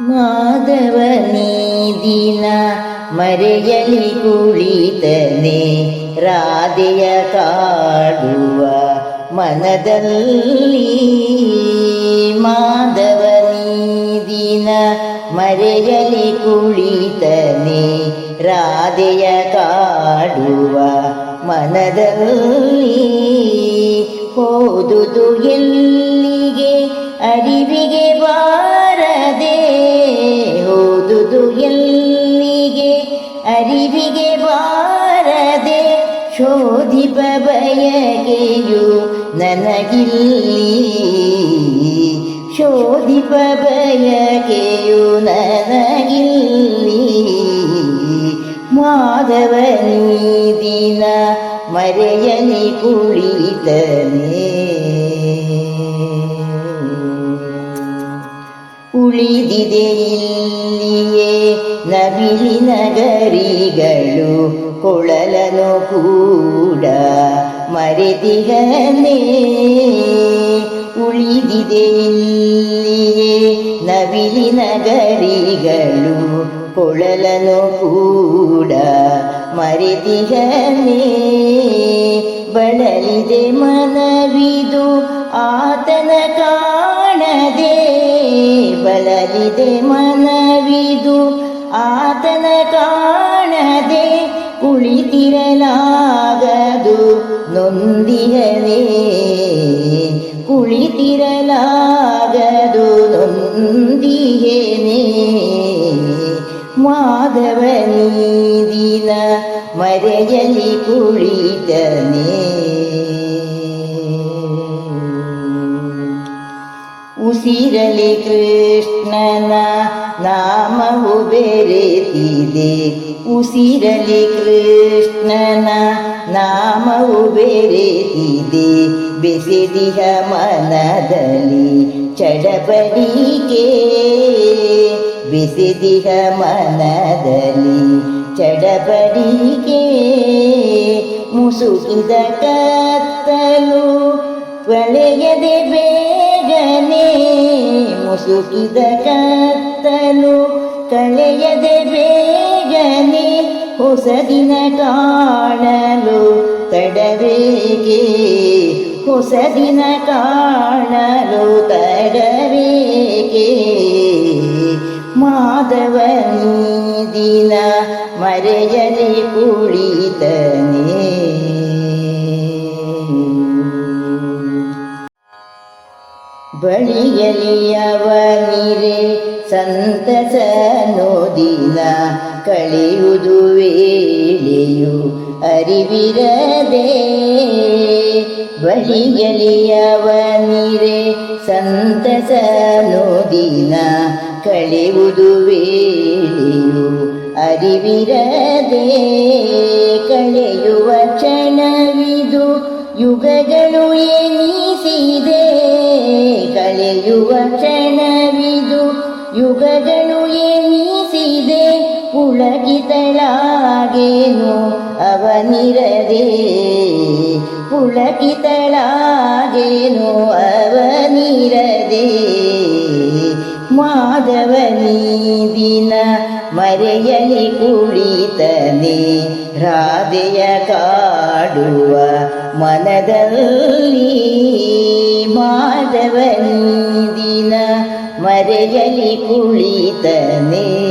ಮಾಧವನಿ ದಿನ ಮರೆಯಲಿ ಕುಳಿತನೆ ರಾಧೆಯ ಕಾಡುವ ಮನದಲ್ಲಿ. ಮಾಧವನಿ ಮರೆಯಲಿ ಕುಳಿತನೆ ರಾಧೆಯ ಕಾಡುವ ಮನದಲ್ಲಿ. ಹೋದುದು ಎಲ್ಲಿಗೆ, ಅರಿವಿಗೆ ಬಾರದೆ ಶೋಧಿಪ ಬಯಕೆಯು ನನಗಿಲ್ಲಿ. ಶೋಧಿಪ ಬಯಕೆಯು ನನಗಿಲ್ಲಿ. ಮಾಧವನಿ ದಿನ ಮರೆಯಲಿ ಕುಳಿತನೆ. ಉಳಿದಿದೆ ಇಲ್ಲಿಯೇ ನವಿಲಿನ ಗರಿಗಳು. ಕೊಳಲನು ಕೂಡ ಮರೆತಿಗನೇ ಉಳಿದಿದೆ ಇಲ್ಲಿಯೇ ನವಿಲಿನ ಗರಿಗಳು ಕೊಳಲನು ಕೂಡ ಮರೆತಿಗನೇ ಬಳಲಿದೆ ಮನವಿದು ಆತನ ಕಾಣದೆ. ಬಳಲಿದೆ ಮನವಿದು ಆತನ ಕಾಣದೆ. ಕುಳಿತಿರಲಾಗದು ನೊಂದಿಯನೇ ಕುಳಿತಿರಲಾಗದು ನೊಂದಿಯೇನೇ ಮಾಧವ ನೀದಿನ ಮರೆಯಲಿ ಕುಳಿತನೇ. ಉಸಿರಲಿ ಕೃಷ್ಣನ ನಾಮವು ಬೇರೆತಿದೆ ಉಸಿರಲಿ ಕೃಷ್ಣನ ನಾಮವು ಬೇರೆತಿದೆ ಬೆಸೆದಿಹ ಮನದಲ್ಲಿ ಚಡಪಡಿಕೆ ಬೆಸೆದಿಹ ಮನದಲ್ಲಿ ಚಡಪಡಿಕೆ ಮುಸುಕಿದ ಕತ್ತಲು ಕಳೆಯದೆ ಬೇಗನೆ ಮುಸುಕಿದ ಕತ್ತಲು ಕಳೆಯದೆ ಬೇಗನೆ ಹೊಸ ದಿನ ಕಾಣಲು ತಡಬೇಕೆ ಹೊಸ ದಿನ ಕಾಣಲು ತಡಬೇಕೆ ಮಾಧವನಿ ದಿನ ಮರೆಯಲಿ ಕುಳಿತನೇ. ಬಳಿಯಲಿಯವನಿರೆ ಸಂತಸನು ನೋದಿನ ಕಳೆಯುವುದು ವೇಳೆಯು ಅರಿವಿರದೆ. ಬಳಿಯಲಿಯವನಿರೆ ಸಂತಸ ನೋದಿನ ಕಳೆಯುವುದು ವೇಳೆಯು ಅರಿವಿರದೆ. ಕಳೆಯುವ ಕ್ಷಣವಿದು ಯುಗಗಳು ಎನಿಸಿದೆ ಕಳೆಯುವ ಕ್ಷಣವಿದು ಯುಗಗಳು ಎನಿಸಿದೆ ಪುಳಕಿತಳಾಗೇನು? ಅವನಿರದೆ. ಪುಳಕಿತಳಾಗೇನು? ಅವನಿರದೆ. ಮಾಧವನಿ ದಿನ ಮರೆಯಲಿ ಕುಳಿತನೆ ರಾಧೆಯ ಕಾಡುವ ಮನದಲ್ಲಿ ಮಾಧವನಿ ದಿನ ಮರೆಯಲಿ ಕುಳಿತನೆ